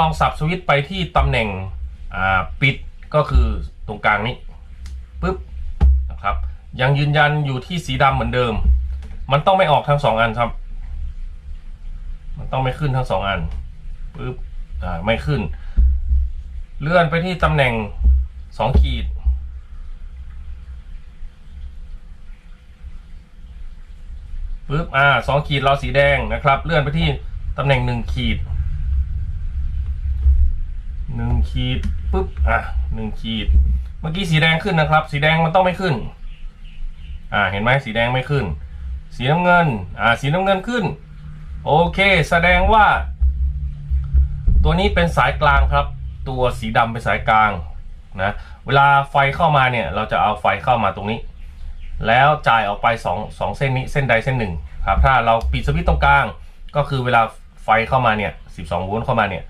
ลองสับสวิตไปที่ตำแหน่งปิดก็คือตรงกลางนี้ปึ๊บนะครับยังยืนยันอยู่ที่สีดำเหมือนเดิม มันต้องไม่ออกทั้งสองอันครับ มันต้องไม่ขึ้นทั้งสองอันปึ๊บอ่าไม่ขึ้น เลื่อนไปที่ตำแหน่งสองขีดปึ๊บอ่าสองขีดเราสีแดงนะครับ เลื่อนไปที่ตำแหน่งหนึ่งขีด ขีดปึ๊บอะหนึ่งขีด เมื่อกี้สีแดงขึ้นนะครับ สีแดงมันต้องไม่ขึ้น อ่าเห็นไหมสีแดงไม่ขึ้น สีน้ำเงินอ่าสีน้ำเงินขึ้น โอเค แสดงว่า ตัวนี้เป็นสายกลางครับ ตัวสีดำเป็นสายกลางนะเวลาไฟเข้ามาเนี่ย เราจะเอาไฟเข้ามาตรงนี้ แล้วจ่ายออกไป2 2เส้นนี้เส้นใดเส้นหนึ่งครับถ้าเราปิดสวิตช์ตรงกลาง ก็คือเวลาไฟเข้ามาเนี่ย 12 โวลต์เข้ามาเนี่ย